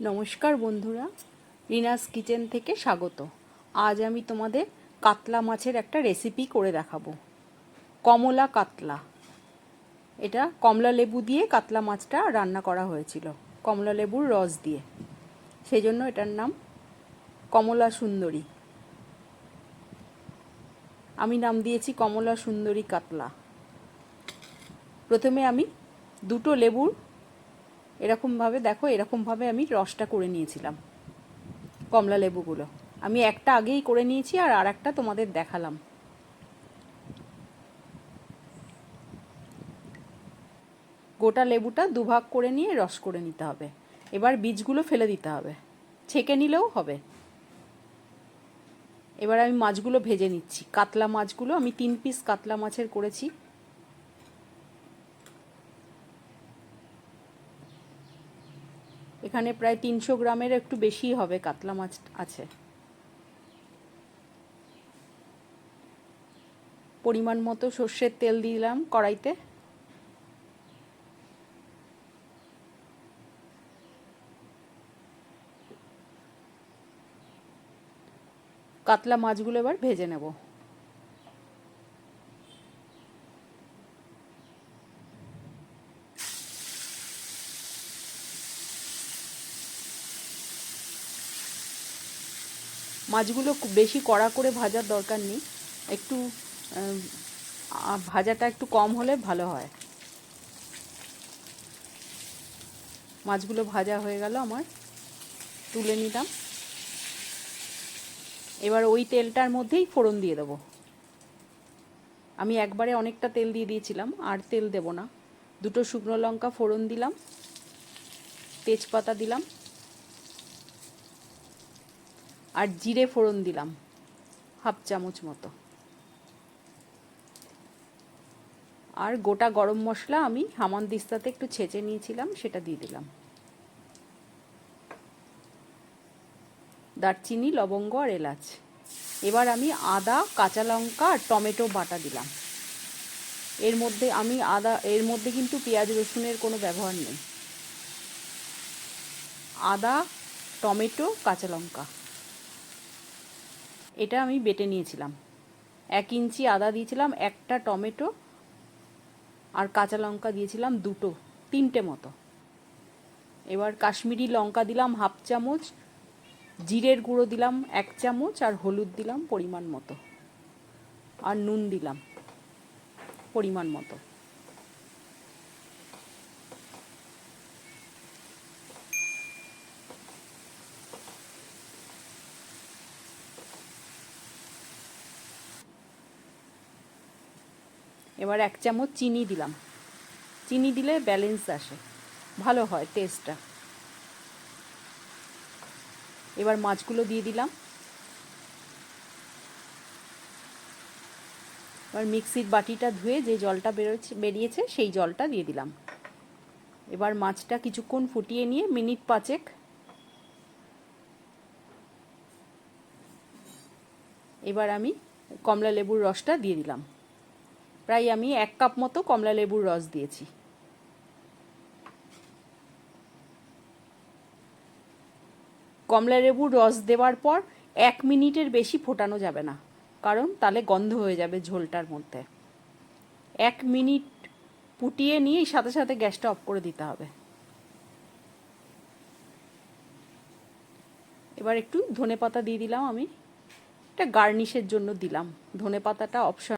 নমস্কার বন্ধুরা, রিনাস কিচেন থেকে স্বাগত। আজ আমি তোমাদের কাতলা মাছের একটা রেসিপি করে দেখাবো। কমলা কাতলা। এটা কমলা লেবু দিয়ে কাতলা মাছটা রান্না করা হয়েছিল, কমলা লেবুর রস দিয়ে। সেই জন্য এটার নাম কমলা সুন্দরী। আমি নাম দিয়েছি কমলা সুন্দরী কাতলা। প্রথমে আমি দুটো লেবুর এরকমভাবে, দেখো, এরকমভাবে আমি রসটা করে নিয়েছিলাম, কমলা লেবুগুলো। আমি একটা আগেই করে নিয়েছি আর আর একটা তোমাদের দেখালাম। গোটা লেবুটা দুভাগ করে নিয়ে রস করে নিতে হবে। এবার বীজগুলো ফেলে দিতে হবে। ছেঁকে নিলেও হবে। এবার আমি মাছগুলো ভেজে নিচ্ছি। কাতলা মাছগুলো, আমি তিন পিস কাতলা মাছের করেছি। এখানে প্রায় তিনশো গ্রামের একটু বেশি হবে কাতলা মাছ আছে। পরিমাণ মতো সর্ষের তেল দিলাম কড়াইতে। কাতলা মাছগুলো এবার ভেজে নেব। মাছগুলো বেশি কড়া করে ভাজার দরকার নেই। একটু ভাজাটা একটু কম হলে ভালো হয়। মাছগুলো ভাজা হয়ে গেল আমার। তুলে নিলাম। এবার ওই তেলটার মধ্যেই ফোড়ন দিয়ে দেবো। আমি একবারে অনেকটা তেল দিয়ে দিয়েছিলাম, আর তেল দেব না। দুটো শুকনো লঙ্কা ফোড়ন দিলাম। তেজপাতা দিলাম। আর জিরে ফোড়ন দিলাম, হাফ চামচ মতো। আর গোটা গরম মশলা আমি হামান দিস্তাতে একটু ছেঁচে নিয়েছিলাম, সেটা দিয়ে দিলাম। দারচিনি, লবঙ্গ আর এলাচ। এবার আমি আদা, কাঁচা লঙ্কা আর টমেটো বাটা দিলাম। এর মধ্যে আমি আদা, এর মধ্যে কিন্তু পেঁয়াজ রসুনের কোনো ব্যবহার নেই। আদা, টমেটো, কাঁচা লঙ্কা। এটা আমি বেটে নিয়েছিলাম। এক ইঞ্চি আদা দিয়েছিলাম, একটা টমেটো আর কাঁচা লঙ্কা দিয়েছিলাম দুটো, তিনটে মতো। এবার কাশ্মীরি লঙ্কা দিলাম হাফ চামচ, জিরের গুঁড়ো দিলাম এক চামচ আর হলুদ দিলাম পরিমাণ মতো। আর নুন দিলাম পরিমাণ মতো। এবার এক চামচ চিনি দিলাম। চিনি দিলে ব্যালেন্স আসে। ভালো হয় টেস্টটা এবার মাছগুলো দিয়ে দিলাম। এবার মিক্সির বাটিটা ধুয়ে যে জলটা বেরোচ্ছে, বেরিয়েছে সেই জলটা দিয়ে দিলাম। এবার মাছটা কিছুক্ষণ ফুটিয়ে নিয়ে মিনিট পাঁচেক এবার আমি কমলা লেবুর রসটা দিয়ে দিলাম। প্রায় আমি এক কাপ মতো কমলা লেবুর রস দিয়েছি। কমলা লেবুর রস দেওয়ার পর এক মিনিটের বেশি ফোটানো যাবে না, কারণ তাহলে গন্ধ হয়ে যাবে ঝোলটার মধ্যে। এক মিনিট ফুটিয়ে নিয়েই সাথে সাথে গ্যাসটা অফ করে দিতে হবে। এবার একটু ধনে পাতা দিয়ে দিলাম আমি। এটা গার্নিশের জন্য দিলাম। ধনে পাতাটা অপশন